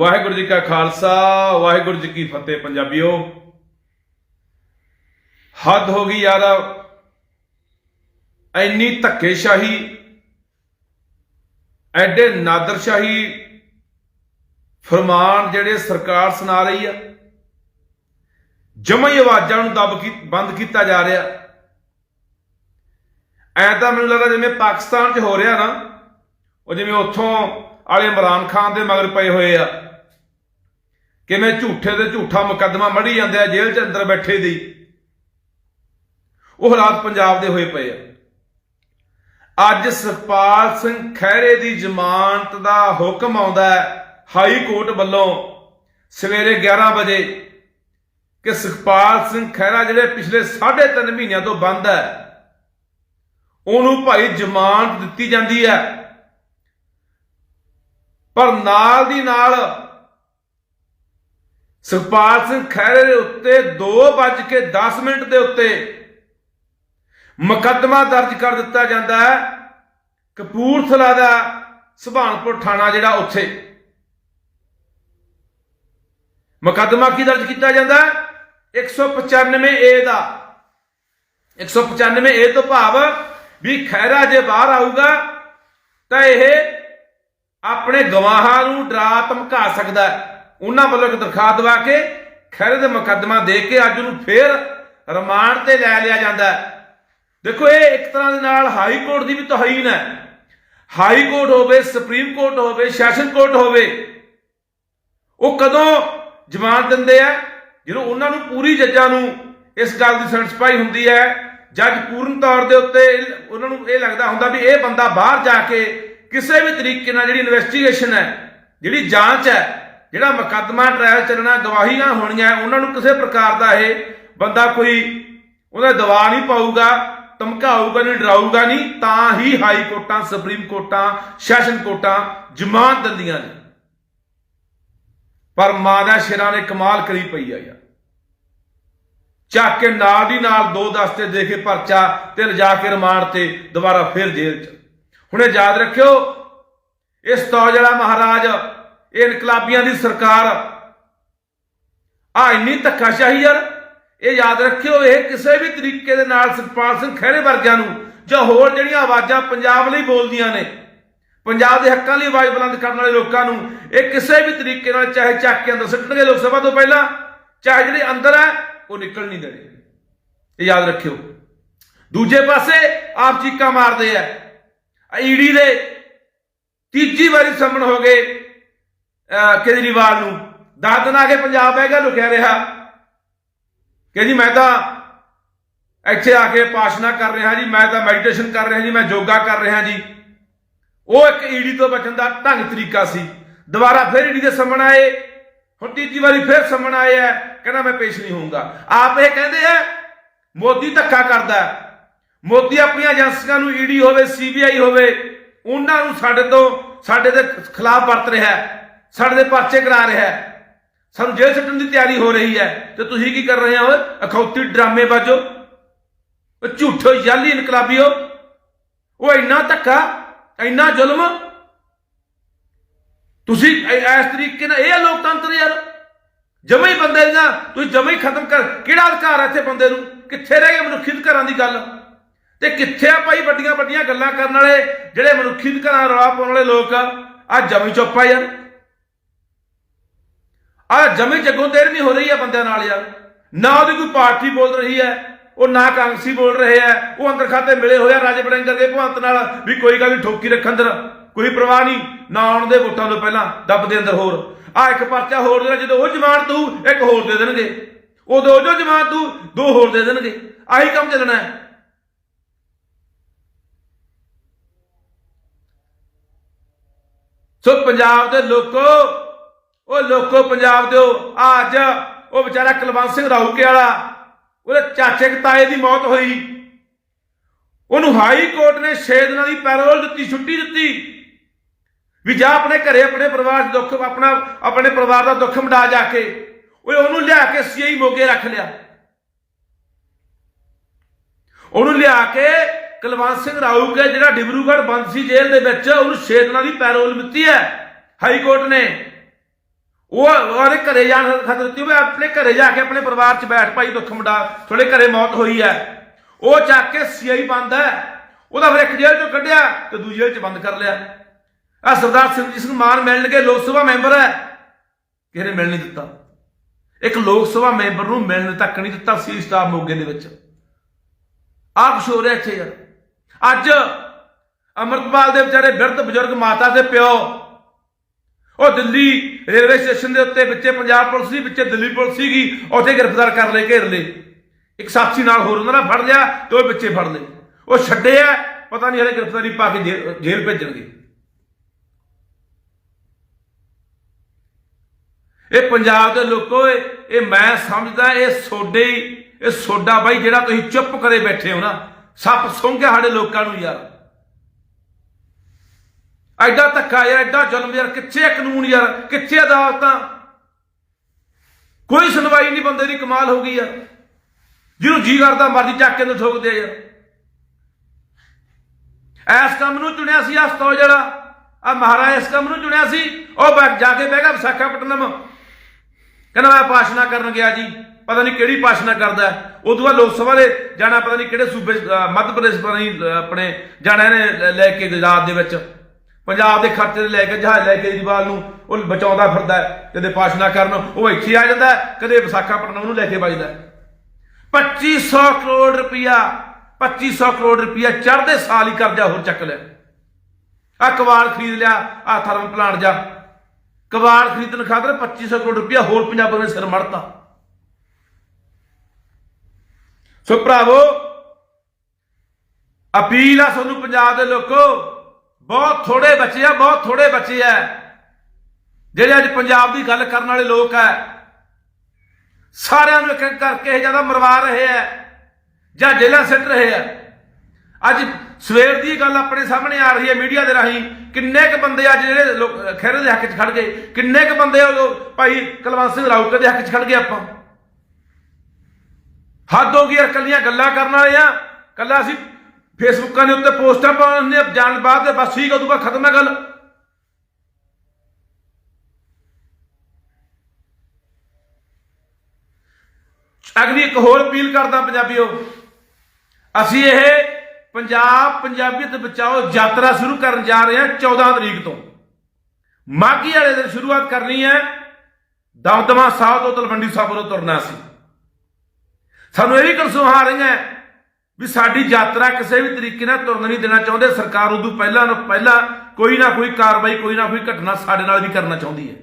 ਵਾਹਿਗੁਰੂ ਜੀ ਕਾ ਖਾਲਸਾ, ਵਾਹਿਗੁਰੂ ਜੀ ਕੀ ਫਤਿਹ ਪੰਜਾਬੀਓ। ਹੱਦ ਹੋ ਗਈ ਯਾਰ ਐਨੀ ਧੱਕੇਸ਼ਾਹੀ, ਐਡੇ ਨਾਦਰਸ਼ਾਹੀ ਫਰਮਾਨ ਜਿਹੜੇ ਸਰਕਾਰ ਸੁਣਾ ਰਹੀ ਆ। ਜਮਈ ਆਵਾਜ਼ਾਂ ਨੂੰ ਦਬ ਕੀ, ਬੰਦ ਕੀਤਾ ਜਾ ਰਿਹਾ। ਐ ਤਾਂ ਮੈਨੂੰ ਲੱਗਦਾ ਜਿਵੇਂ ਪਾਕਿਸਤਾਨ 'ਚ ਹੋ ਰਿਹਾ ਨਾ, ਉਹ ਜਿਵੇਂ ਉੱਥੋਂ ਵਾਲੇ ਇਮਰਾਨ ਖਾਨ ਦੇ ਮਗਰ ਪਏ ਹੋਏ ਆ। ਕਿਵੇਂ ਝੂਠੇ ਤੇ ਝੂਠਾ ਮੁਕੱਦਮਾ ਮੜੀ ਜਾਂਦੇ ਆ ਜੇਲ੍ਹ 'ਚ ਅੰਦਰ ਬੈਠੇ ਦੀ? ਉਹ ਹਾਲਾਤ ਪੰਜਾਬ ਦੇ ਹੋਏ ਪਏ ਆ। ਅੱਜ ਸੁਖਪਾਲ ਸਿੰਘ ਖਹਿਰੇ ਦੀ ਜ਼ਮਾਨਤ ਦਾ ਹੁਕਮ ਆਉਂਦਾ ਹੈ, ਹਾਈ ਕੋਰਟ ਵੱਲੋਂ ਸਵੇਰੇ 11 ਵਜੇ ਕਿ ਸੁਖਪਾਲ ਸਿੰਘ ਖਹਿਰਾ ਜਿਹੜੇ ਪਿਛਲੇ 3.5 ਮਹੀਨਿਆਂ ਤੋਂ ਬੰਦ ਹੈ, ਉਹਨੂੰ ਭਾਈ ਜ਼ਮਾਨਤ ਦਿੱਤੀ ਜਾਂਦੀ ਹੈ। ਪਰ ਨਾਲ ਦੀ ਨਾਲ ਸੁਖਪਾਲ ਸਿੰਘ ਖਹਿਰੇ ਦੇ ਉੱਤੇ 2:10 ਮਿੰਟ ਦੇ ਉੱਤੇ ਮੁਕੱਦਮਾ ਦਰਜ ਕਰ ਦਿੱਤਾ ਜਾਂਦਾ ਹੈ। ਕਪੂਰਥਲਾ ਦਾ ਸੁਭਾਨਪੁਰ ਥਾਣਾ ਜਿਹੜਾ ਉੱਥੇ। ਮੁਕੱਦਮਾ ਕੀ ਦਰਜ ਕੀਤਾ ਜਾਂਦਾ ਹੈ? 195 ਏ ਦਾ। 195 ਏ ਤੋਂ ਭਾਵ ਵੀ ਖੈਰਾ ਜੇ ਬਾਹਰ ਆਊਗਾ ਤਾਂ ਇਹ ਆਪਣੇ ਗਵਾਹਾਂ ਨੂੰ ਡਰਾ ਧਮਕਾ ਸਕਦਾ ਹੈ। ਉਹਨਾਂ ਵੱਲੋਂ ਇੱਕ ਦਰਖਾਸਤ ਦਵਾ ਕੇ ਖੈਰੇ ਦੇ ਮੁਕੱਦਮਾ ਦੇ ਕੇ ਅੱਜ ਉਹਨੂੰ ਫੇਰ ਰਿਮਾਂਡ ਤੇ ਲੈ ਲਿਆ ਜਾਂਦਾ ਦੇਖੋ, ਇਹ ਇੱਕ ਤਰ੍ਹਾਂ ਦੇ ਨਾਲ ਹਾਈ ਕੋਰਟ ਦੀ ਵੀ ਤੋਹੀਨ ਹੈ। ਹਾਈ ਕੋਰਟ ਹੋਵੇ, ਸੁਪਰੀਮ ਕੋਰਟ ਹੋਵੇ, ਸੈਸ਼ਨ ਕੋਰਟ ਹੋਵੇ, ਉਹ ਕਦੋਂ ਜ਼ਮਾਨਤ ਦਿੰਦੇ ਆ? ਜਦੋਂ ਉਹਨਾਂ ਨੂੰ ਪੂਰੀ ਜੱਜਾਂ ਨੂੰ ਇਸ ਗੱਲ ਦੀ ਸੈਟੀਸਫਾਈ ਹੁੰਦੀ ਹੈ, ਜੱਜ ਪੂਰਨ ਤੌਰ ਦੇ ਉੱਤੇ ਉਹਨਾਂ ਨੂੰ ਇਹ ਲੱਗਦਾ ਹੁੰਦਾ ਵੀ ਇਹ ਬੰਦਾ ਬਾਹਰ ਜਾ ਕੇ ਕਿਸੇ ਵੀ ਤਰੀਕੇ ਨਾਲ ਜਿਹੜੀ ਇਨਵੈਸਟੀਗੇਸ਼ਨ ਹੈ, ਜਿਹੜੀ ਜਾਂਚ ਹੈ ਜਿਹੜਾ ਮੁਕੱਦਮਾ ਟ੍ਰਾਇਲ ਚੱਲਣਾ, ਗਵਾਹੀਆਂ ਹੋਣੀਆਂ, ਉਹਨਾਂ ਨੂੰ ਕਿਸੇ ਪ੍ਰਕਾਰ ਦਾ ਇਹ ਬੰਦਾ ਕੋਈ ਉਹਦਾ ਦਵਾ ਨਹੀਂ ਪਾਊਗਾ, ਧਮਕਾਊਗਾ ਨਹੀਂ, ਡਰਾਊਗਾ ਨਹੀਂ, ਤਾਂ ਹੀ ਹਾਈ ਕੋਰਟਾਂ, ਸੁਪਰੀਮ ਕੋਰਟਾਂ, ਸੈਸ਼ਨ ਕੋਰਟਾਂ ਜ਼ਮਾਨਤ ਦਿੰਦੀਆਂ ਨੇ। ਪਰ ਮਾਂ ਦਾ ਸ਼ੇਰਾਂ ਨੇ ਕਮਾਲ ਕਰੀ ਪਈ ਆ ਯਾਰ। ਚੱਕ ਕੇ ਨਾਲ ਦੀ ਨਾਲ ਦੋ ਦਸਤੇ ਦੇ ਕੇ ਪਰਚਾ ਤੇ ਲਿਜਾ ਕੇ ਰਿਮਾਂਡ ਤੇ ਦੁਬਾਰਾ ਫਿਰ ਜੇਲ੍ਹ ਚ। ਹੁਣੇ ਯਾਦ ਰੱਖਿਓ, ਇਸ ਤੌਜਲਾ ਮਹਾਰਾਜ ਇਹ ਇਨਕਲਾਬੀਆਂ ਦੀ ਸਰਕਾਰ ਆ। ਇੰਨੀ ਧੱਕਾਸ਼ਾਹੀ ਯਾਰ, ਇਹ ਯਾਦ ਰੱਖਿਓ, ਇਹ ਕਿਸੇ ਵੀ ਤਰੀਕੇ ਦੇ ਨਾਲ ਸੁਖਪਾਲ ਸਿੰਘ ਖਹਿਰੇ ਵਰਗਿਆਂ ਨੂੰ ਜਾਂ ਹੋਰ ਜਿਹੜੀਆਂ ਆਵਾਜ਼ਾਂ ਪੰਜਾਬ ਲਈ ਬੋਲਦੀਆਂ ਨੇ, ਪੰਜਾਬ ਦੇ ਹੱਕਾਂ ਲਈ ਆਵਾਜ਼ ਬੁਲੰਦ ਕਰਨ ਵਾਲੇ ਲੋਕਾਂ ਨੂੰ, ਇਹ ਕਿਸੇ ਵੀ ਤਰੀਕੇ ਨਾਲ ਚਾਹੇ ਚੱਕ ਕੇ ਅੰਦਰ ਸੁੱਟਣਗੇ ਲੋਕ ਸਭਾ ਤੋਂ ਪਹਿਲਾਂ, ਚਾਹੇ ਜਿਹੜੇ ਅੰਦਰ ਹੈ ਉਹ ਨਿਕਲ ਨਹੀਂ ਦੇਣੇ ਇਹ ਯਾਦ ਰੱਖਿਓ। ਦੂਜੇ ਪਾਸੇ ਆਪ ਚੀਕਾਂ ਮਾਰਦੇ ਆ। ਈਡੀ ਦੇ ਤੀਜੀ ਵਾਰੀ ਸੰਮਣ ਹੋ ਗਏ ਕੇਜਰੀਵਾਲ ਨੂੰ। ਦਸ ਦਿਨ ਆ ਕੇ ਪੰਜਾਬ ਬਹਿ ਗਿਆ, ਲੁਕਿਆ ਰਿਹਾ। ਕਿ ਜੀ, ਮੈਂ ਤਾਂ ਇੱਥੇ ਆ ਕੇ ਪਾਸ਼ਨਾ ਕਰ ਰਿਹਾ ਜੀ, ਮੈਂ ਤਾਂ ਮੈਡੀਟੇਸ਼ਨ ਕਰ ਰਿਹਾ ਜੀ, ਮੈਂ ਯੋਗਾ ਕਰ ਰਿਹਾ ਜੀ। ਉਹ ਇੱਕ ਈਡੀ ਤੋਂ ਬਚਣ ਦਾ ਢੰਗ ਤਰੀਕਾ ਸੀ। ਦੁਬਾਰਾ ਫਿਰ ਈਡੀ ਦੇ ਸਾਹਮਣੇ ਆਏ। ਹੁਣ ਤੀਜੀ ਵਾਰੀ ਫਿਰ ਸਾਹਮਣੇ ਆਏ ਆ। ਕਹਿੰਦਾ, ਮੈਂ ਪੇਸ਼ ਨਹੀਂ ਹੋਊਂਗਾ। ਆਪ ਇਹ ਕਹਿੰਦੇ ਆ, ਮੋਦੀ ਧੱਕਾ ਕਰਦਾ ਮੋਦੀ ਆਪਣੀਆਂ ਏਜੰਸੀਆਂ ਨੂੰ ਈਡੀ ਹੋਵੇ, ਸੀਬੀਆਈ ਹੋਵੇ, ਉਹਨਾਂ ਨੂੰ ਸਾਡੇ ਤੋਂ, ਸਾਡੇ ਦੇ ਖਿਲਾਫ ਵਰਤ ਰਿਹਾ ਹੈ। ਸਾਡੇ ਦੇ ਪਰਚੇ ਕਰਾ ਰਿਹਾ ਹੈ। ਸਾਨੂੰ ਜੇਲ੍ਹ ਸੱਟਣ ਦੀ ਤਿਆਰੀ ਹੋ ਰਹੀ ਹੈ। ਤੇ ਤੁਸੀਂ ਕੀ ਕਰ ਰਹੇ ਹੋ? ਅਖੌਤੀ ਡਰਾਮੇ ਬਾਜੋ। ਉਹ ਝੂਠੋ ਯਾਲੀ ਇਨਕਲਾਬੀਓ ਉਹ ਇੰਨਾ ਧੱਕਾ, ਇੰਨਾ ਜ਼ੁਲਮ। ਤੁਸੀਂ ਇਸ ਤਰੀਕੇ ਨਾਲ ਇਹ ਆ ਲੋਕਤੰਤਰ ਯਾਰ। ਜਮੇ ਹੀ ਬੰਦੇ ਦੀਆਂ, ਤੁਸੀਂ ਜਮੇ ਹੀ ਖਤਮ ਕਰ ਕਿਹੜਾ ਅਧਿਕਾਰ ਹੈ ਇੱਥੇ ਬੰਦੇ ਨੂੰ? ਕਿੱਥੇ ਰਹਿ ਗਏ ਮਨੁੱਖੀ ਅਧਿਕਾਰਾਂ ਦੀ ਗੱਲ? ਤੇ ਕਿੱਥੇ ਆ ਭਾਈ ਵੱਡੀਆਂ ਵੱਡੀਆਂ ਗੱਲਾਂ ਕਰਨ ਵਾਲੇ, ਜਿਹੜੇ ਮਨੁੱਖੀ ਅਧਿਕਾਰਾਂ ਦਾ ਰੌਲਾ ਪਾਉਣ ਵਾਲੇ ਲੋਕ ਆ? ਜਮੀ ਚੁੱਪ ਯਾਰ। ਆ ਜਮੀ ਜੱਗੋਂ ਦੇਰ ਨਹੀਂ ਹੋ ਰਹੀ ਆ ਬੰਦਿਆਂ ਨਾਲ ਯਾਰ। ਨਾ ਉਹਦੀ ਕੋਈ ਪਾਰਟੀ ਬੋਲ ਰਹੀ ਹੈ, ਉਹ ਨਾ ਕਾਂਗਰਸੀ ਬੋਲ ਰਹੇ ਆ ਉਹ ਅੰਦਰ ਖਾਤੇ ਮਿਲੇ ਹੋਏ ਆ ਰਾਜੇ ਬੜਿੰਗਰ ਦੇ ਭਵੰਤ ਨਾਲ ਵੀ ਕੋਈ ਗੱਲ ਨਹੀਂ, ਠੋਕੀ ਰੱਖ ਅੰਦਰ। ਕੋਈ ਪਰਵਾਹ ਨਹੀਂ, ਨਾ ਆਉਣ ਦੇ ਵੋਟਾਂ ਤੋਂ ਪਹਿਲਾਂ ਦੱਬ ਦੇ ਅੰਦਰ ਹੋਰ। ਆ ਇੱਕ ਪਰਚਾ ਹੋਰ ਦੇਣਾ ਜਦੋਂ ਉਹ ਜਮਾਨ ਤੂੰ ਇੱਕ ਹੋਰ ਦੇ ਦੇਣਗੇ। ਉਦੋਂ ਉਹ ਜੋ ਜਮਾਨ ਤੂੰ ਦੋ ਹੋਰ ਦੇ ਦੇਣਗੇ। ਆਹੀ ਕੰਮ ਚੱਲਣਾ ਹੈ। ਸੋ ਪੰਜਾਬ ਦੇ ਲੋਕੋ ਉਹ ਲੋਕੋ ਪੰਜਾਬ ਦਿਓ ਆ ਅੱਜ ਉਹ ਵਿਚਾਰਾ ਕੁਲਵੰਤ ਸਿੰਘ ਰਾਊਕੇ ਵਾਲਾ, ਉਹਦੇ ਚਾਚੇ ਤਾਏ ਦੀ ਮੌਤ ਹੋਈ। ਉਹਨੂੰ ਹਾਈ ਕੋਰਟ ਨੇ 6 ਦਿਨਾਂ ਦੀ ਪੈਰੋਲ ਦਿੱਤੀ, ਛੁੱਟੀ ਦਿੱਤੀ। ਵੀ ਜਾ ਆਪਣੇ ਘਰੇ, ਆਪਣੇ ਪਰਿਵਾਰ ਦਾ ਦੁੱਖ, ਆਪਣਾ, ਆਪਣੇ ਪਰਿਵਾਰ ਦਾ ਦੁੱਖ ਮਿਟਾ ਜਾ ਕੇ। ਓਏ ਉਹਨੂੰ ਲਿਆ ਕੇ ਸੀਆਈ ਮੋਗੇ ਰੱਖ ਲਿਆ। ਉਹਨੂੰ ਲਿਆ ਕੇ ਕੁਲਵੰਤ ਸਿੰਘ ਰਾਊਕੇ, ਜਿਹੜਾ ਡਿਬਰੂਗੜ੍ਹ ਬੰਦ ਸੀ ਜੇਲ੍ਹ ਦੇ ਵਿੱਚ, ਉਹਨੂੰ 6 ਦਿਨਾਂ ਦੀ ਪੈਰੋਲ ਦਿੱਤੀ ਹੈ। ਹਾਈ ਕੋਰਟ ਨੇ ਉਹ ਉਹਦੇ ਘਰੇ ਜਾਣ ਖਤਰ ਦਿੱਤੀ ਉਹ ਆਪਣੇ ਘਰੇ ਜਾ ਕੇ ਆਪਣੇ ਪਰਿਵਾਰ 'ਚ ਬੈਠ ਭਾਈ ਦੁੱਖ ਮੁੰਡਾ ਤੁਹਾਡੇ ਘਰੇ ਮੌਤ ਹੋਈ ਹੈ। ਉਹ ਚੱਕ ਕੇ ਸੀਆਈ ਬੰਦ ਹੈ। ਉਹਦਾ ਫਿਰ ਇੱਕ ਜੇਲ੍ਹ 'ਚੋਂ ਕੱਢਿਆ ਤੇ ਦੂਜੀ ਜੇਲ੍ਹ 'ਚ ਬੰਦ ਕਰ ਲਿਆ। ਆ ਸਰਦਾਰ ਸਿਮਰਜੀਤ ਸਿੰਘ ਮਾਨ ਮਿਲਣਗੇ, ਲੋਕ ਸਭਾ ਮੈਂਬਰ ਹੈ। ਕਿਸੇ ਨੇ ਮਿਲ ਨਹੀਂ ਦਿੱਤਾ। ਇੱਕ ਲੋਕ ਸਭਾ ਮੈਂਬਰ ਨੂੰ ਮਿਲਣ ਤੱਕ ਨਹੀਂ ਦਿੱਤਾ ਸੀ ਸਟਾਫ ਮੋਗੇ ਦੇ ਵਿੱਚ। ਆਹ ਕੁਛ ਹੋ ਰਿਹਾ ਇੱਥੇ ਯਾਰ। ਅੱਜ ਅਮਰਪਾਲ ਦੇ ਵਿਚਾਰੇ ਬਿਰਧ ਬਜ਼ੁਰਗ ਮਾਤਾ ਦੇ ਪਿਓ, ਉਹ ਦਿੱਲੀ ਰੇਲਵੇ ਸਟੇਸ਼ਨ ਦੇ ਉੱਤੇ ਵਿੱਚੇ ਪੰਜਾਬ ਪੁਲਿਸ ਸੀ, ਵਿੱਚੇ ਦਿੱਲੀ ਪੁਲਿਸ ਸੀਗੀ, ਉੱਥੇ ਗ੍ਰਿਫਤਾਰ ਕਰ ਲਏ ਘੇਰ ਲਏ। ਇੱਕ ਸਾਥੀ ਨਾਲ ਹੋਰ ਉਹਨਾਂ ਨੇ ਫੜ ਲਿਆ, ਤੇ ਉਹ ਵਿੱਚੇ ਫੜ ਲਏ। ਉਹ ਛੱਡੇ ਆ, ਪਤਾ ਨਹੀਂ ਹਲੇ ਗ੍ਰਿਫਤਾਰੀ ਪਾ ਕੇ ਜੇ- ਜੇਲ੍ਹ ਭੇਜਣਗੇ। ਇਹ ਪੰਜਾਬ ਦੇ ਲੋਕੋ, ਇਹ ਮੈਂ ਸਮਝਦਾ, ਇਹ ਸੋਡੇ ਇਹ ਸੋਡਾ ਬਾਈ ਜਿਹੜਾ ਤੁਸੀਂ ਚੁੱਪ ਕਰੇ ਬੈਠੇ ਹੋ ਨਾ, ਸੱਪ ਸੁੰਘਿਆ ਸਾਡੇ ਲੋਕਾਂ ਨੂੰ ਯਾਰ। ਐਡਾ ਧੱਕਾ ਯਾਰ, ਐਡਾ ਜ਼ੁਲਮ ਯਾਰ, ਕਿੱਥੇ ਕਾਨੂੰਨ ਯਾਰ, ਕਿੱਥੇ ਅਦਾਲਤਾਂ? ਕੋਈ ਸੁਣਵਾਈ ਨਹੀਂ, ਬੰਦੇ ਦੀ ਕਮਾਲ ਹੋ ਗਈ ਯਾਰ ਜਿਹਨੂੰ ਜੀ ਕਰਦਾ, ਮਰਜ਼ੀ ਚੱਕ ਕੇ ਨੂੰ ਠੋਕਦੇ ਆ। ਯਾਰ ਐਸ ਕੰਮ ਨੂੰ ਚੁਣਿਆ ਸੀ ਹਸਤੋ ਜਿਹੜਾ ਆ ਮਹਾਰਾਜ ਇਸ ਕੰਮ ਨੂੰ ਚੁਣਿਆ ਸੀ। ਉਹ ਜਾ ਕੇ ਬਹਿ ਗਿਆ ਵਿਸ਼ਾਖਾਪਟਨਮ। ਕਹਿੰਦਾ, ਮੈਂ ਪਾਸ਼ਨਾ ਕਰਨ ਗਿਆ ਜੀ। ਪਤਾ ਨਹੀਂ ਕਿਹੜੀ ਪਾਸ਼ਨਾ ਕਰਦਾ ਹੈ। ਉਦੋਂ ਬਾਅਦ ਲੋਕ ਸਭਾ ਦੇ ਜਾਣਾ, ਪਤਾ ਨਹੀਂ ਕਿਹੜੇ ਸੂਬੇ ਮੱਧ ਪ੍ਰਦੇਸ਼ ਪਤਾ ਨਹੀਂ ਆਪਣੇ ਜਾਣਾ ਇਹਨੇ ਲੈ ਕੇ ਗੁਜਰਾਤ ਦੇ ਵਿੱਚ। ਪੰਜਾਬ ਦੇ ਖਰਚੇ ਲੈ ਕੇ ਜਹਾਜ਼ ਲੈ ਕੇ ਕੇਜਰੀਵਾਲ ਨੂੰ ਉਹ ਬਚਾਉਂਦਾ ਫਿਰਦਾ ਕਦੇ ਭਾਸ਼ਣਾ ਕਰਨ ਉਹ ਇੱਥੇ ਆ ਜਾਂਦਾ ਹੈ, ਕਦੇ ਵਿਸ਼ਾਖਾਪਟਨਮ ਨੂੰ ਲੈ ਕੇ ਵੱਜਦਾ ਹੈ। 2500 ਕਰੋੜ ਰੁਪਇਆ 2500 ਕਰੋੜ ਰੁਪਇਆ ਚੜ੍ਹਦੇ ਸਾਲ ਹੀ ਕਰਜ਼ਾ ਹੋਰ ਚੱਕ ਲਿਆ। ਆ ਕਬਾੜ ਖਰੀਦ ਲਿਆ ਆ ਥਰਮਲ ਪਲਾਂਟ ਜਾ। ਕਬਾੜ ਖਰੀਦਣ ਖਾਤਰ 2500 ਕਰੋੜ ਰੁਪਇਆ ਹੋਰ ਪੰਜਾਬੀਆਂ ਨੇ ਸਿਰ ਮੜਤਾ। ਸੋ ਭਰਾਵੋ ਅਪੀਲ ਆ ਤੁਹਾਨੂੰ ਪੰਜਾਬ ਦੇ ਲੋਕੋ ਬਹੁਤ ਥੋੜੇ ਬੱਚੇ ਆ, ਬਹੁਤ ਥੋੜੇ ਬੱਚੇ ਆ। ਜਿਹੜੇ ਅੱਜ ਪੰਜਾਬ ਦੀ ਗੱਲ ਕਰਨ ਵਾਲੇ ਲੋਕ ਆ, ਸਾਰਿਆਂ ਨੂੰ ਇੱਕ ਇੱਕ ਕਰਕੇ ਇਹ ਜ਼ਿਆਦਾ ਮਰਵਾ ਰਹੇ ਆ, ਜਾਂ ਜੇਲ੍ਹਾਂ ਸਿੱਟ ਰਹੇ ਆ। ਅੱਜ ਸਵੇਰ ਦੀ ਗੱਲ ਆਪਣੇ ਸਾਹਮਣੇ ਆ ਰਹੀ ਹੈ ਮੀਡੀਆ ਦੇ ਰਾਹੀਂ, ਕਿੰਨੇ ਕ ਬੰਦੇ ਅੱਜ ਜਿਹੜੇ ਲੋਕ ਖਹਿਰੇ ਦੇ ਹੱਕ 'ਚ ਖੜ ਗਏ, ਕਿੰਨੇ ਕ ਬੰਦੇ ਉਹ ਭਾਈ ਕੁਲਵੰਤ ਸਿੰਘ ਰਾਊਤ ਦੇ ਹੱਕ 'ਚ ਖੜ ਗਏ ਆਪਾਂ। ਹੱਦ ਹੋ ਗਈ ਯਾਰ ਕੱਲੀਆਂ ਗੱਲਾਂ ਕਰਨ ਵਾਲੇ ਆ ਕੱਲਾ ਅਸੀਂ ਫੇਸਬੁੱਕਾਂ ਦੇ ਉੱਤੇ ਪੋਸਟਾਂ ਪਾਉਣੇ ਜਾਣ ਬਾਅਦ ਤੇ ਬਸ ਠੀਕ ਉਦੋਂ ਬਾਅਦ ਖਤਮ ਹੈ ਗੱਲ। ਅਗਲੀ ਇੱਕ ਹੋਰ ਅਪੀਲ ਕਰਦਾ ਪੰਜਾਬੀਓ, ਅਸੀਂ ਇਹ ਪੰਜਾਬ ਪੰਜਾਬੀਅਤ ਬਚਾਓ ਯਾਤਰਾ ਸ਼ੁਰੂ ਕਰਨ ਜਾ ਰਹੇ ਹਾਂ 14 ਤਰੀਕ ਤੋਂ। ਮਾਗੀ ਵਾਲੇ ਦਿਨ ਸ਼ੁਰੂਆਤ ਕਰਨੀ ਹੈ, ਦਮਦਮਾ ਸਾਹਿਬ ਤੋਂ ਤਲਵੰਡੀ ਸਾਹਿਬ ਤੋਂ ਤੁਰਨਾ ਸੀ ਸਾਨੂੰ ਇਹ ਵੀ ਕਨਸੂਹਾਂ ਆ ਰਹੀਆਂ ਵੀ ਸਾਡੀ ਯਾਤਰਾ ਕਿਸੇ ਵੀ ਤਰੀਕੇ ਨਾਲ ਤੁਰਨ ਨਹੀਂ ਦੇਣਾ ਚਾਹੁੰਦੇ। ਸਰਕਾਰ ਉਦੋਂ ਪਹਿਲਾਂ ਨੂੰ ਪਹਿਲਾਂ ਕੋਈ ਨਾ ਕੋਈ ਕਾਰਵਾਈ, ਕੋਈ ਨਾ ਕੋਈ ਘਟਨਾ ਸਾਡੇ ਨਾਲ ਵੀ ਕਰਨਾ ਚਾਹੁੰਦੀ ਹੈ।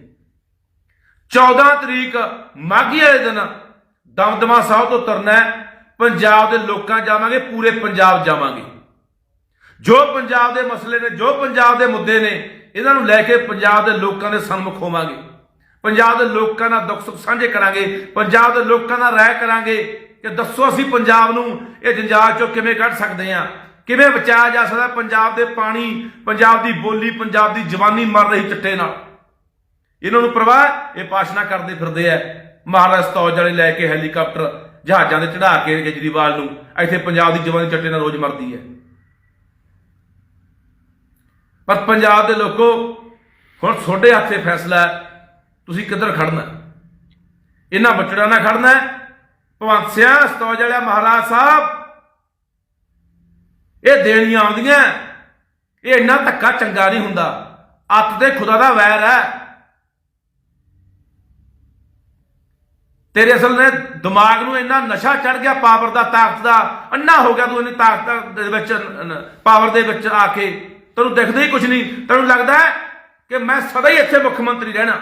14 ਤਰੀਕ ਮਾਘੀ ਵਾਲੇ ਦਿਨ ਦਮਦਮਾ ਸਾਹਿਬ ਤੋਂ ਤੁਰਨਾ ਪੰਜਾਬ ਦੇ ਲੋਕਾਂ ਜਾਵਾਂਗੇ, ਪੂਰੇ ਪੰਜਾਬ ਜਾਵਾਂਗੇ। ਜੋ ਪੰਜਾਬ ਦੇ ਮਸਲੇ ਨੇ, ਜੋ ਪੰਜਾਬ ਦੇ ਮੁੱਦੇ ਨੇ, ਇਹਨਾਂ ਨੂੰ ਲੈ ਕੇ ਪੰਜਾਬ ਦੇ ਲੋਕਾਂ ਦੇ ਸਨਮੁਖ ਹੋਵਾਂਗੇ। ਪੰਜਾਬ ਦੇ ਲੋਕਾਂ ਨਾਲ ਦੁੱਖ ਸੁੱਖ ਸਾਂਝੇ ਕਰਾਂਗੇ, ਪੰਜਾਬ ਦੇ ਲੋਕਾਂ ਨਾਲ ਰਾਏ ਕਰਾਂਗੇ ਕਿ ਦੱਸੋ ਅਸੀਂ ਪੰਜਾਬ ਨੂੰ ਇਹ ਜੰਜਾਲ ਚੋਂ ਕਿਵੇਂ ਕੱਢ ਸਕਦੇ ਹਾਂ? ਕਿਵੇਂ ਬਚਾਇਆ ਜਾ ਸਕਦਾ ਪੰਜਾਬ ਦੇ ਪਾਣੀ, ਪੰਜਾਬ ਦੀ ਬੋਲੀ, ਪੰਜਾਬ ਦੀ ਜਵਾਨੀ ਮਰ ਰਹੀ ਚਿੱਟੇ ਨਾਲ? ਇਹਨਾਂ ਨੂੰ ਪ੍ਰਵਾਹ ਇਹ ਪਾਸ਼ਨਾ ਕਰਦੇ ਫਿਰਦੇ ਆ। ਮਹਾਰਾਜ ਸਤੌਜ ਵਾਲੇ ਲੈ ਕੇ ਹੈਲੀਕਾਪਟਰ ਜਹਾਜ਼ਾਂ ਦੇ ਚੜਾ ਕੇ ਕੇਜਰੀਵਾਲ ਨੂੰ, ਇੱਥੇ ਪੰਜਾਬ ਦੀ ਜਵਾਨੀ ਚੱਟੇ ਨਾਲ ਰੋਜ਼ ਮਰਦੀ ਹੈ। ਪਰ ਪੰਜਾਬ ਦੇ ਲੋਕੋ, ਹੁਣ ਤੁਹਾਡੇ ਹੱਥੇ ਫੈਸਲਾ ਹੈ ਤੁਸੀਂ ਕਿੱਧਰ ਖੜਨਾ? ਇਹਨਾਂ ਬੱਚੜਾਂ ਨਾਲ ਖੜਨਾ ਹੈ? ਸਿਆ, ਸਤੌਜ ਵਾਲਿਆ, ਮਹਾਰਾਜ ਸਾਹਿਬ। ਇਹ ਦੇਣੀਆਂ ਆਉਂਦੀਆਂ ਇਹ ਇੰਨਾ ਧੱਕਾ ਚੰਗਾ ਨਹੀਂ ਹੁੰਦਾ। ਅੱਤ ਤੇ ਖੁਦਾ ਦਾ ਵੈਰ ਹੈ। ਤੇਰੇ ਅਸਲ ਨੇ ਦਿਮਾਗ ਨੂੰ ਇੰਨਾ ਨਸ਼ਾ ਚੜ ਗਿਆ ਪਾਵਰ ਦਾ, ਤਾਕਤ ਦਾ। ਅੰਨਾ ਹੋ ਗਿਆ ਤੂੰ ਇੰਨੀ ਤਾਕਤ ਦੇ ਵਿੱਚ ਪਾਵਰ ਦੇ ਵਿੱਚ ਆ ਕੇ। ਤੈਨੂੰ ਦਿਖਦਾ ਹੀ ਕੁਝ ਨਹੀਂ। ਤੈਨੂੰ ਲੱਗਦਾ ਕਿ ਮੈਂ ਸਦਾ ਹੀ ਇੱਥੇ ਮੁੱਖ ਮੰਤਰੀ ਰਹਿਣਾ।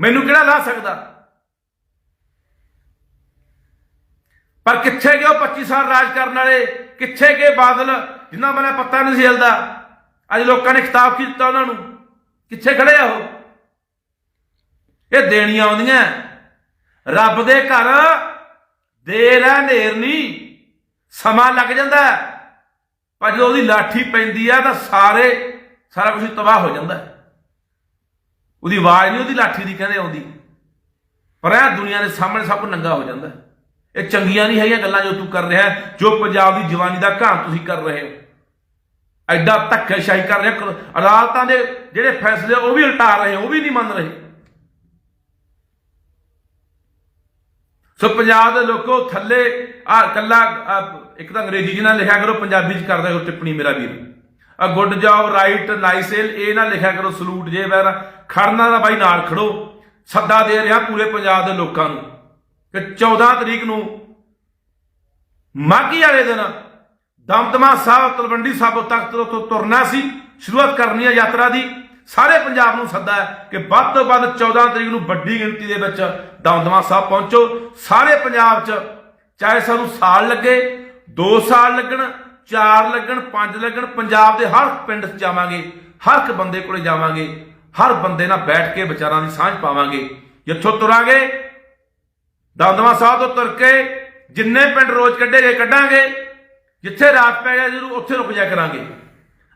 ਮੈਨੂੰ ਕਿਹੜਾ ਲਾ ਸਕਦਾ? ਪਰ ਕਿੱਥੇ ਗਏ ਉਹ 25 ਸਾਲ ਰਾਜ ਕਰਨ ਵਾਲੇ? ਕਿੱਥੇ ਗਏ ਬਾਦਲ? ਜਿਨ੍ਹਾਂ ਬਾਰੇ ਪਤਾ ਨਹੀਂ ਸੀ ਹਿਲਦਾ। ਅੱਜ ਲੋਕਾਂ ਨੇ ਖਿਤਾਬ ਕੀਤਾ ਉਹਨਾਂ ਨੂੰ? ਕਿੱਥੇ ਖੜੇ ਆ ਉਹ? ਇਹ ਦੇਣੀਆਂ ਆਉਂਦੀਆਂ। ਰੱਬ ਦੇ ਘਰ ਦੇਰ ਹੈ ਨੇਰ ਨਹੀਂ। ਸਮਾਂ ਲੱਗ ਜਾਂਦਾ। ਪਰ ਜਦੋਂ ਉਹਦੀ ਲਾਠੀ ਪੈਂਦੀ ਆ ਤਾਂ ਸਾਰੇ ਸਾਰਾ ਕੁਝ ਤਬਾਹ ਹੋ ਜਾਂਦਾ। ਉਹਦੀ ਆਵਾਜ਼ ਨਹੀਂ ਉਹਦੀ ਲਾਠੀ ਦੀ ਕਹਿੰਦੇ ਆਉਂਦੀ। ਪਰ ਇਹ ਦੁਨੀਆ ਦੇ ਸਾਹਮਣੇ ਸਭ ਕੁ ਨੰਗਾ ਹੋ ਜਾਂਦਾ। ਇਹ ਚੰਗੀਆਂ ਨਹੀਂ ਹੈਗੀਆਂ ਗੱਲਾਂ ਜੋ ਤੂੰ ਕਰ ਰਿਹਾ ਜੋ ਪੰਜਾਬ ਦੀ ਜਵਾਨੀ ਦਾ ਘਾਣ ਤੁਸੀਂ ਕਰ ਰਹੇ ਹੋ। ਐਡਾ ਧੱਕੇਸ਼ਾਹੀ ਕਰ ਰਿਹਾ ਅਦਾਲਤਾਂ ਦੇ ਜਿਹੜੇ ਫੈਸਲੇ ਉਹ ਵੀ ਉਲਟਾ ਰਹੇ, ਉਹ ਵੀ ਨਹੀਂ ਮੰਨ ਰਹੇ। ਸੋ ਪੰਜਾਬ ਦੇ ਲੋਕੋ ਥੱਲੇ ਆ ਕੱਲਾ ਇੱਕ ਤਾਂ ਅੰਗਰੇਜ਼ੀ ਜੀ ਨਾਲ ਲਿਖਿਆ ਕਰੋ, ਪੰਜਾਬੀ ਚ ਕਰਦਾ ਕਰੋ ਟਿੱਪਣੀ ਮੇਰਾ ਵੀਰ। ਗੁੱਡ ਜੌਬ, ਰਾਈਟ ਨਾਈਸੇਲ ਇਹ ਨਾ ਲਿਖਿਆ ਕਰੋ ਸਲੂਟ ਜੇ ਵੈਰ। ਖੜਨਾ ਦਾ ਬਾਈ ਨਾਲ ਖੜੋ। ਸੱਦਾ ਦੇ ਰਿਹਾ ਪੂਰੇ ਪੰਜਾਬ ਦੇ ਲੋਕਾਂ ਨੂੰ ਕਿ 14 ਤਰੀਕ ਨੂੰ ਮਾਘੀ ਵਾਲੇ ਦਿਨ ਦਮਦਮਾ ਸਾਹਿਬ, ਤਲਵੰਡੀ ਸਾਹਿਬ ਤਖਤ ਤੋਂ ਤੁਰਨਾ ਸੀ, ਸ਼ੁਰੂਆਤ ਕਰਨੀ ਹੈ ਯਾਤਰਾ ਦੀ। ਸਾਰੇ ਪੰਜਾਬ ਨੂੰ ਸੱਦਾ ਹੈ ਕਿ ਵੱਧ ਤੋਂ ਵੱਧ 14 ਤਰੀਕ ਨੂੰ ਵੱਡੀ ਗਿਣਤੀ ਦੇ ਵਿੱਚ ਦਮਦਮਾ ਸਾਹਿਬ ਪਹੁੰਚੋ। ਸਾਰੇ ਪੰਜਾਬ 'ਚ ਚਾਹੇ ਸਾਨੂੰ ਸਾਲ ਲੱਗੇ 2 ਸਾਲ ਲੱਗਣ ਚਾਰ ਲੱਗਣ, ਪੰਜ ਲੱਗਣ, ਪੰਜਾਬ ਦੇ ਹਰ ਪਿੰਡ 'ਚ ਜਾਵਾਂਗੇ, ਹਰ ਇੱਕ ਬੰਦੇ ਕੋਲੇ ਜਾਵਾਂਗੇ, ਹਰ ਬੰਦੇ ਨਾਲ ਬੈਠ ਕੇ ਵਿਚਾਰਾਂ ਦੀ ਸਾਂਝ ਪਾਵਾਂਗੇ। ਜਿੱਥੋਂ ਤੁਰਾਂਗੇ, ਦਮਦਮਾ ਸਾਹਿਬ ਤੋਂ ਤੁਰ ਕੇ ਜਿੰਨੇ ਪਿੰਡ ਰੋਜ਼ ਕੱਢੇ ਗਏ ਕੱਢਾਂਗੇ, ਜਿੱਥੇ ਰਾਤ ਪੈ ਗਿਆ ਜਰੂਰ ਉੱਥੇ ਰੁਕ ਜਾ ਕਰਾਂਗੇ।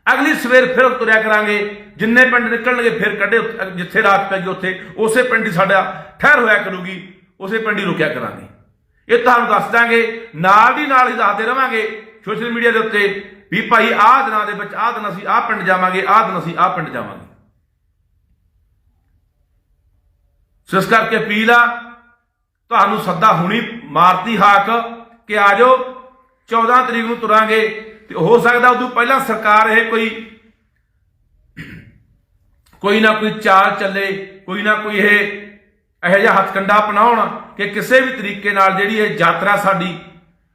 ਅਗਲੀ ਸਵੇਰ ਫਿਰ ਤੁਰਿਆ ਕਰਾਂਗੇ, ਜਿੰਨੇ ਪਿੰਡ ਨਿਕਲਣਗੇ ਫਿਰ ਕੱਢੇ ਜਿੱਥੇ ਰਾਤ ਪੈ ਗਈ ਉੱਥੇ, ਉਸੇ ਪਿੰਡ ਹੀ ਸਾਡਾ ਠਹਿਰ ਹੋਇਆ ਕਰੂਗੀ, ਉਸੇ ਪਿੰਡ ਹੀ ਰੁਕਿਆ ਕਰਾਂਗੇ। ਇਹ ਤੁਹਾਨੂੰ ਦੱਸ ਦਾਂਗੇ, ਨਾਲ ਦੀ ਨਾਲ ਹੀ ਦੱਸਦੇ ਰਵਾਂਗੇ ਸੋਸ਼ਲ ਮੀਡੀਆ ਦੇ ਉੱਤੇ ਵੀ ਭਾਈ ਆਹ ਦਿਨਾਂ ਦੇ ਵਿੱਚ, ਆਹ ਦਿਨ ਅਸੀਂ ਆਹ ਪਿੰਡ ਜਾਵਾਂਗੇ, ਆਹ ਦਿਨ ਅਸੀਂ ਆਹ ਪਿੰਡ ਜਾਵਾਂਗੇ। ਸੋ ਇਸ ਕਰਕੇ ਅਪੀਲ ਆ, ਤੁਹਾਨੂੰ ਸੱਦਾ ਹੁਣੀ ਮਾਰਤੀ ਹਾਕ ਕਿ ਆ ਜਾਓ 14 ਤਰੀਕ ਨੂੰ ਤੁਰਾਂਗੇ ਤੇ ਹੋ ਸਕਦਾ ਉਦੋਂ ਪਹਿਲਾਂ ਸਰਕਾਰ ਇਹ ਕੋਈ ਕੋਈ ਨਾ ਕੋਈ ਚਾਲ ਚੱਲੇ, ਕੋਈ ਨਾ ਕੋਈ ਇਹ ਇਹੋ ਜਿਹਾ ਹੱਥਕੰਡਾ ਅਪਣਾਉਣ ਕਿ ਕਿਸੇ ਵੀ ਤਰੀਕੇ ਨਾਲ ਜਿਹੜੀ ਇਹ ਯਾਤਰਾ ਸਾਡੀ,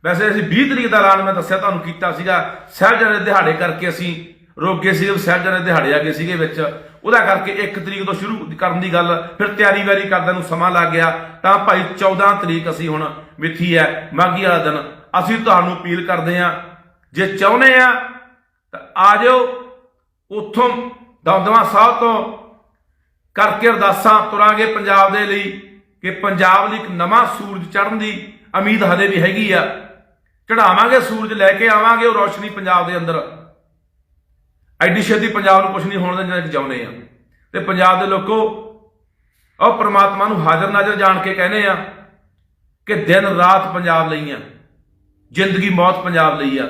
ਵੈਸੇ ਅਸੀਂ 20 ਤਰੀਕ ਦਾ ਐਲਾਨ ਮੈਂ ਦੱਸਿਆ ਤੁਹਾਨੂੰ ਕੀਤਾ ਸੀਗਾ, ਸਾਹਿਬਜ਼ਾਦੇ ਦਿਹਾੜੇ ਕਰਕੇ ਅਸੀਂ ਰੋਕ ਗਏ ਸੀ, ਸਾਹਿਬਜ਼ਾਦੇ ਦਿਹਾੜੇ ਆ ਗਏ ਸੀਗੇ ਵਿੱਚ। ਉਹਦਾ ਕਰਕੇ 1 ਤਰੀਕ ਤੋਂ ਸ਼ੁਰੂ ਕਰਨ ਦੀ ਗੱਲ, ਫਿਰ ਤਿਆਰੀ ਵਾਰੀ ਕਰਦਿਆਂ ਨੂੰ ਸਮਾਂ ਲੱਗ ਗਿਆ। ਤਾਂ ਭਾਈ 14 ਤਰੀਕ ਅਸੀਂ ਹੁਣ ਮਿੱਥੀ ਹੈ, ਮਾਘੀ ਵਾਲਾ ਦਿਨ। ਅਸੀਂ ਤੁਹਾਨੂੰ ਅਪੀਲ ਕਰਦੇ ਹਾਂ, ਜੇ ਚਾਹੁੰਦੇ ਆ, ਤਾਂ ਆ ਜਾਓ। ਉੱਥੋਂ ਦਮਦਮਾ ਸਾਹਿਬ ਤੋਂ ਕਰਕੇ ਅਰਦਾਸਾਂ ਤੁਰਾਂਗੇ ਪੰਜਾਬ ਦੇ ਲਈ ਕਿ ਪੰਜਾਬ ਲਈ ਇੱਕ ਨਵਾਂ ਸੂਰਜ ਚੜ੍ਹਨ ਦੀ ਉਮੀਦ ਹਲੇ ਵੀ ਹੈਗੀ ਆ। ਚੜਾਵਾਂਗੇ ਸੂਰਜ ਲੈ ਕੇ ਆਵਾਂਗੇ ਉਹ ਰੋਸ਼ਨੀ ਪੰਜਾਬ ਦੇ ਅੰਦਰ। ਐਡੀ ਛੇਤੀ ਪੰਜਾਬ ਨੂੰ ਕੁਝ ਨਹੀਂ ਹੋਣ ਦੇਣਾ ਕਿ ਚਾਹੁੰਦੇ ਆ। ਤੇ ਪੰਜਾਬ ਦੇ ਲੋਕੋ, ਉਹ ਪ੍ਰਮਾਤਮਾ ਨੂੰ ਹਾਜ਼ਰ ਨਾਜ਼ਰ ਜਾਣ ਕੇ ਕਹਿੰਦੇ ਆ ਕਿ ਦਿਨ ਰਾਤ ਪੰਜਾਬ ਲਈ ਆ, ਜ਼ਿੰਦਗੀ ਮੌਤ ਪੰਜਾਬ ਲਈ ਆ।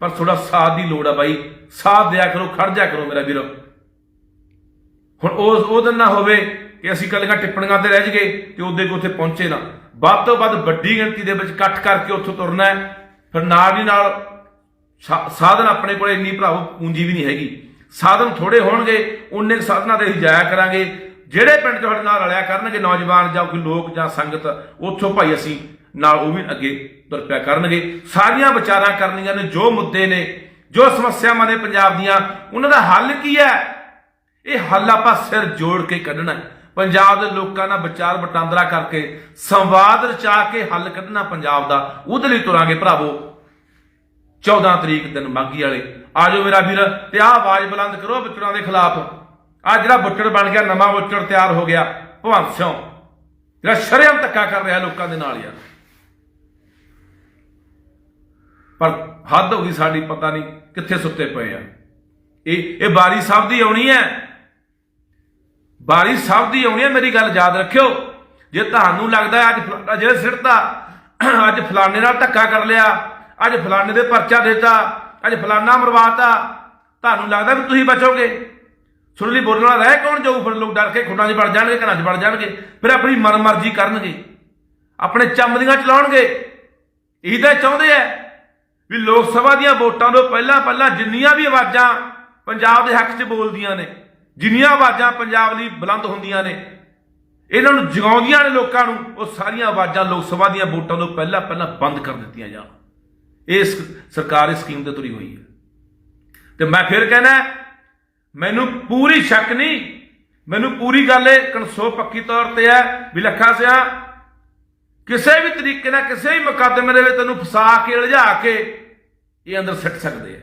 ਪਰ ਥੋੜਾ ਸਾਥ ਦੀ ਲੋੜ ਆ ਬਾਈ, ਸਾਥ ਦਿਆ ਕਰੋ ਖੜ ਜਾ ਕਰੋ ਮੇਰਾ ਵੀਰੋ। ਹੁਣ ਉਹ ਉਹ ਦਿਨ ਨਾ ਹੋਵੇ ਕਿ ਅਸੀਂ ਕੱਲੀਆਂ ਟਿੱਪਣੀਆਂ ਤੇ ਰਹਿ ਜਗੇ ਤੇ ਉਹਦੇ ਕੋ ਉੱਥੇ ਪਹੁੰਚੇ ਨਾ। ਵੱਧ ਤੋਂ ਵੱਧ ਵੱਡੀ ਗਿਣਤੀ ਦੇ ਵਿੱਚ ਇਕੱਠ ਕਰਕੇ ਉੱਥੋਂ ਤੁਰਨਾ ਹੈ। ਫਿਰ ਨਾਲ ਦੀ ਨਾਲ ਸਾ- ਸਾਧਨ ਆਪਣੇ ਕੋਲ ਇੰਨੀ ਭਰਾਵੋ ਪੂੰਜੀ ਵੀ ਨਹੀਂ ਹੈਗੀ। ਸਾਧਨ ਥੋੜੇ ਹੋਣਗੇ, ਉਨੇ ਸਾਧਨਾਂ ਤੇ ਅਸੀਂ ਜਾਇਆ ਕਰਾਂਗੇ। ਜਿਹੜੇ ਪਿੰਡ ਤੁਹਾਡੇ ਨਾਲ ਰਲਿਆ ਕਰਨਗੇ ਨੌਜਵਾਨ ਜਾਂ ਕੋਈ ਲੋਕ ਜਾਂ ਸੰਗਤ, ਉੱਥੋਂ ਭਾਈ ਅਸੀਂ ਨਾਲ ਉਹ ਵੀ ਅੱਗੇ ਤੁਰ ਪਿਆ ਕਰਨਗੇ। ਸਾਰੀਆਂ ਵਿਚਾਰਾਂ ਕਰਨੀਆਂ ਨੇ, ਜੋ ਮੁੱਦੇ ਨੇ, ਜੋ ਸਮੱਸਿਆਵਾਂ ਨੇ ਪੰਜਾਬ ਦੀਆਂ, ਉਹਨਾਂ ਦਾ ਹੱਲ ਕੀ ਹੈ? ਇਹ ਹੱਲ ਆਪਾਂ ਸਿਰ ਜੋੜ ਕੇ ਕੱਢਣਾ ਹੈ। ਪੰਜਾਬ ਦੇ ਲੋਕਾਂ ਨਾਲ ਵਿਚਾਰ ਵਟਾਂਦਰਾ ਕਰਕੇ ਸੰਵਾਦ ਰਚਾ ਕੇ ਹੱਲ ਕੱਢਣਾ ਪੰਜਾਬ ਦਾ। ਉਹਦੇ ਲਈ ਤੁਰਾਂਗੇ ਭਰਾਵੋ। 14 ਤਰੀਕ ਦਿਨ ਮਾਗੀ ਵਾਲੇ। ਆਜੋ ਮੇਰਾ ਵੀਰ, ਤੇ ਆਹ ਆਵਾਜ਼ ਬੁਲੰਦ ਕਰੋ ਬੁੱਚੜਾਂ ਦੇ ਖਿਲਾਫ। ਆ ਜਿਹੜਾ ਬੁੱਚੜ ਬਣ ਗਿਆ, ਨਵਾਂ ਬੁੱਚੜ ਤਿਆਰ ਹੋ ਗਿਆ। ਭਵੰਤ ਸਿੰਘ ਜਿਹੜਾ ਸ਼ਰਮ ਧੱਕਾ ਕਰ ਰਿਹਾ ਲੋਕਾਂ ਦੇ ਨਾਲ ਯਾਰ। ਪਰ ਹੱਦ ਹੋ ਗਈ ਸਾਡੀ, ਪਤਾ ਨਹੀਂ ਕਿੱਥੇ ਸੁੱਤੇ ਪਏ ਆ। ਇਹ ਇਹ ਬਾਰੀ ਸਾਹਿਬ ਦੀ ਆਉਣੀ ਹੈ। ਬਾਰੀ ਸਭ ਦੀ ਆਉਣੀ ਹੈ, ਮੇਰੀ ਗੱਲ ਯਾਦ ਰੱਖਿਓ। ਜੇ ਤੁਹਾਨੂੰ ਲੱਗਦਾ ਅੱਜ ਫਲਾਣਾ ਜਿਹੜਾ ਸਿਰਤਾ ਅੱਜ ਫਲਾਣੇ ਨਾਲ ਧੱਕਾ ਕਰ ਲਿਆ, ਅੱਜ ਫਲਾਣੇ ਦੇ ਪਰਚਾ ਦਿੱਤਾ, ਅੱਜ ਫਲਾਣਾ ਮਰਵਾਤਾ, ਤੁਹਾਨੂੰ ਲੱਗਦਾ ਵੀ ਤੁਸੀਂ ਬਚੋਗੇ? ਸੁਣ ਲਈ, ਬੋਲਣ ਵਾਲਾ ਰਹਿ ਕੌਣ ਜਾਊ? ਫਿਰ ਲੋਕ ਡਰ ਕੇ ਖੁੱਡਾਂ 'ਚ ਵੜ ਜਾਣਗੇ, ਘਰਾਂ 'ਚ ਵੜ ਜਾਣਗੇ। ਫਿਰ ਆਪਣੀ ਮਨਮਰਜ਼ੀ ਕਰਨਗੇ। ਆਪਣੇ ਚੰਮਦੀਆਂ ਚਲਾਉਣਗੇ। ਇਹੀ ਤਾਂ ਚਾਹੁੰਦੇ ਆ ਵੀ ਲੋਕ ਸਭਾ ਦੀਆਂ ਵੋਟਾਂ ਤੋਂ ਪਹਿਲਾਂ ਪਹਿਲਾਂ ਜਿੰਨੀਆਂ ਵੀ ਆਵਾਜ਼ਾਂ ਪੰਜਾਬ ਦੇ ਹੱਕ 'ਚ ਬੋਲਦੀਆਂ ਨੇ ਜਿੰਨੀਆਂ ਆਵਾਜ਼ਾਂ ਪੰਜਾਬ ਲਈ ਬੁਲੰਦ ਹੁੰਦੀਆਂ ਨੇ, ਇਹਨਾਂ ਨੂੰ ਜਗਾਉਂਦੀਆਂ ਨੇ ਲੋਕਾਂ ਨੂੰ, ਉਹ ਸਾਰੀਆਂ ਆਵਾਜ਼ਾਂ ਲੋਕ ਸਭਾ ਦੀਆਂ ਵੋਟਾਂ ਤੋਂ ਪਹਿਲਾਂ ਪਹਿਲਾਂ ਬੰਦ ਕਰ ਦਿੱਤੀਆਂ ਜਾਣ। ਇਸ ਸਰਕਾਰ ਇਸ ਸਕੀਮ ਤੇ ਤੁਰੀ ਹੋਈ ਹੈ। ਤੇ ਮੈਂ ਫਿਰ ਕਹਿਣਾ ਮੈਨੂੰ ਪੂਰੀ ਸ਼ੱਕ ਨਹੀਂ, ਮੈਨੂੰ ਪੂਰੀ ਗੱਲ ਇਹ ਕਨਸੋ ਪੱਕੀ ਤੌਰ ਤੇ ਹੈ ਵੀ ਲੱਖਾ ਸਿਆ ਕਿਸੇ ਵੀ ਤਰੀਕੇ ਨਾਲ ਕਿਸੇ ਵੀ ਮੁਕੱਦਮੇ ਦੇ ਵਿੱਚ ਤੈਨੂੰ ਫਸਾ ਕੇ ਉਲਝਾ ਕੇ ਇਹ ਅੰਦਰ ਸਿੱਟ ਸਕਦੇ ਆ।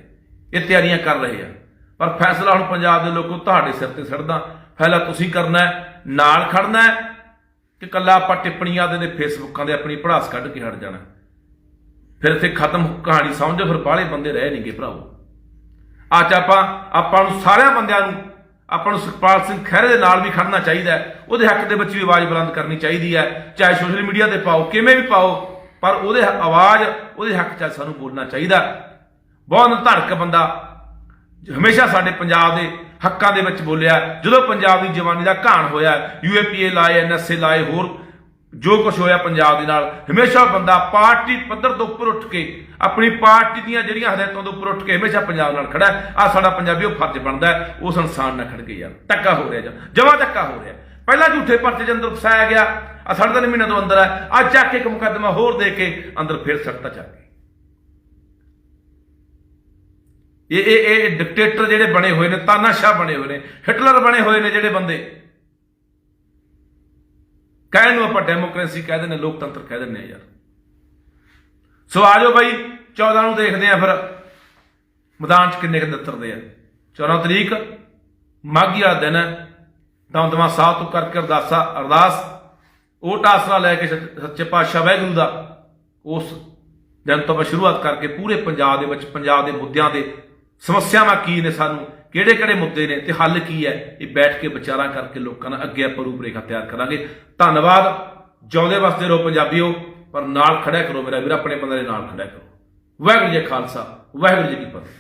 ਇਹ ਤਿਆਰੀਆਂ ਕਰ ਰਹੇ ਆ। ਪਰ ਫੈਸਲਾ ਹੁਣ ਪੰਜਾਬ ਦੇ ਲੋਕੋ ਤੁਹਾਡੇ ਸਿਰ ਤੇ ਛੱਡਦਾ ਫੈਸਲਾ ਤੁਸੀਂ ਕਰਨਾ ਹੈ, ਨਾਲ ਖੜਨਾ ਹੈ ਕਿ ਕੱਲਾ ਆਪਾਂ ਟਿੱਪਣੀਆਂ ਦੇ ਨੇ ਫੇਸਬੁੱਕਾਂ ਦੇ ਆਪਣੀ ਪੜਾਸ ਕੱਢ ਕੇ ਹਟ ਜਾਣਾ। ਫਿਰ ਇੱਥੇ ਖਤਮ ਕਹਾਣੀ ਸਮਝੋ, ਫਿਰ ਬਾਹਲੇ ਬੰਦੇ ਰਹਿ ਨਹੀਂਗੇ ਭਰਾਵੋ। ਅੱਜ ਆਪਾਂ ਆਪਾਂ ਨੂੰ ਸਾਰਿਆਂ ਬੰਦਿਆਂ ਨੂੰ ਆਪਾਂ ਨੂੰ ਸੁਖਪਾਲ ਸਿੰਘ ਖਹਿਰੇ ਦੇ ਨਾਲ ਵੀ ਖੜਨਾ ਚਾਹੀਦਾ ਹੈ। ਉਹਦੇ ਹੱਕ ਦੇ ਵਿੱਚ ਵੀ ਆਵਾਜ਼ ਬੁਲੰਦ ਕਰਨੀ ਚਾਹੀਦੀ ਹੈ। ਚਾਹੇ ਸੋਸ਼ਲ ਮੀਡੀਆ ਤੇ ਪਾਓ, ਕਿਵੇਂ ਵੀ ਪਾਓ, ਪਰ ਉਹਦੇ ਆਵਾਜ਼ ਉਹਦੇ ਹੱਕ 'ਚ ਸਾਨੂੰ ਬੋਲਣਾ ਚਾਹੀਦਾ। ਬਹੁਤ ਧੜਕ ਬੰਦਾ। ਹਮੇਸ਼ਾ ਸਾਡੇ ਪੰਜਾਬ ਦੇ ਹੱਕਾਂ ਦੇ ਵਿੱਚ ਬੋਲਿਆ, ਜਦੋਂ ਪੰਜਾਬ ਦੀ ਜਵਾਨੀ ਦਾ ਘਾਣ ਹੋਇਆ ਯੂਏਪੀਏ ਲਾਏ ਐਨਐਸਏ ਲਾਏ, ਹੋਰ ਜੋ ਕੁਝ ਹੋਇਆ ਪੰਜਾਬ ਦੇ ਨਾਲ, ਹਮੇਸ਼ਾ ਬੰਦਾ ਪਾਰਟੀ ਪੱਧਰ ਤੋਂ ਉੱਪਰ ਉੱਠ ਕੇ, ਆਪਣੀ ਪਾਰਟੀ ਦੀਆਂ ਜਿਹੜੀਆਂ ਹਦਾਇਤਾਂ ਤੋਂ ਉੱਪਰ ਉੱਠ ਕੇ ਹਮੇਸ਼ਾ ਪੰਜਾਬ ਨਾਲ ਖੜਾ ਆ ਸਾਡਾ ਪੰਜਾਬੀ ਉਹ ਫਰਜ਼ ਬਣਦਾ ਉਸ ਇਨਸਾਨ ਨਾਲ ਖੜ ਕੇ ਯਾਰ, ਧੱਕਾ ਹੋ ਰਿਹਾ ਜਮਾ ਧੱਕਾ ਹੋ ਰਿਹਾ ਪਹਿਲਾਂ ਝੂਠੇ ਪਰਚੇ ਦੇ ਅੰਦਰ ਫਸਾਇਆ ਗਿਆ ਆ ਸਾਢੇ ਤਿੰਨ ਮਹੀਨੇ ਤੋਂ ਅੰਦਰ ਹੈ ਅੱਜ ਚੱਕ ਕੇ ਇੱਕ ਮੁਕੱਦਮਾ ਹੋਰ ਦੇ ਕੇ ਅੰਦਰ ਫਿਰ ਸੱਟਤਾ ਚੱਕ ਕੇ ਇਹ ਇਹ ਇਹ ਡਿਕਟੇਟਰ ਜਿਹੜੇ ਬਣੇ ਹੋਏ ਨੇ, ਤਾਨਾਸ਼ਾਹ ਬਣੇ ਹੋਏ ਨੇ ਹਿਟਲਰ ਬਣੇ ਹੋਏ ਨੇ ਜਿਹੜੇ ਬੰਦੇ। ਕਹਿਣ ਨੂੰ ਆਪਾਂ ਡੈਮੋਕ੍ਰੇਸੀ ਕਹਿ ਦਿੰਦੇ ਲੋਕਤੰਤਰ ਕਹਿ ਦਿੰਦੇ ਆ ਯਾਰ। ਸੋ ਆਜੋ ਬਾਈ 14 ਨੂੰ ਦੇਖਦੇ ਆ ਫਿਰ, ਮੈਦਾਨ 'ਚ ਕਿੰਨੇ ਕੁ ਨਿੱਤਰਦੇ ਆ। 14 ਤਰੀਕ, ਮਾਘੀ ਵਾਲਾ ਦਿਨ ਹੈ। ਦਮਦਮਾ ਸਾਹਿਬ ਤੋਂ ਕਰਕੇ ਅਰਦਾਸਾ, ਅਰਦਾਸ। ਉਹ ਆਸਰਾ ਲੈ ਕੇ ਸੱਚੇ ਪਾਤਸ਼ਾਹ ਵਾਹਿਗੁਰੂ ਦਾ, ਉਸ ਦਿਨ ਤੋਂ ਆਪਾਂ ਸ਼ੁਰੂਆਤ ਕਰਕੇ ਪੂਰੇ ਪੰਜਾਬ ਦੇ ਵਿੱਚ, ਪੰਜਾਬ ਦੇ ਮੁੱਦਿਆਂ ਦੇ ਸਮੱਸਿਆਵਾਂ ਕੀ ਨੇ ਸਾਨੂੰ? ਕਿਹੜੇ ਕਿਹੜੇ ਮੁੱਦੇ ਨੇ? ਤੇ ਹੱਲ ਕੀ ਹੈ? ਇਹ ਬੈਠ ਕੇ ਵਿਚਾਰਾਂ ਕਰਕੇ ਲੋਕਾਂ ਨਾਲ ਅੱਗੇ ਆਪਾਂ ਰੂਪਰੇਖਾ ਤਿਆਰ ਕਰਾਂਗੇ। ਧੰਨਵਾਦ। ਜਿਉਂਦੇ ਵਸਦੇ ਰਹੋ ਪੰਜਾਬੀਓ, ਪਰ ਨਾਲ ਖੜਿਆ ਕਰੋ ਮੇਰਾ ਵੀਰ, ਆਪਣੇ ਬੰਦੇ ਦੇ ਨਾਲ ਖੜਿਆ ਕਰੋ। ਵਾਹਿਗੁਰੂ ਜੀ ਖਾਲਸਾ, ਵਾਹਿਗੁਰੂ ਜੀ ਕੀ ਫਤਿਹ।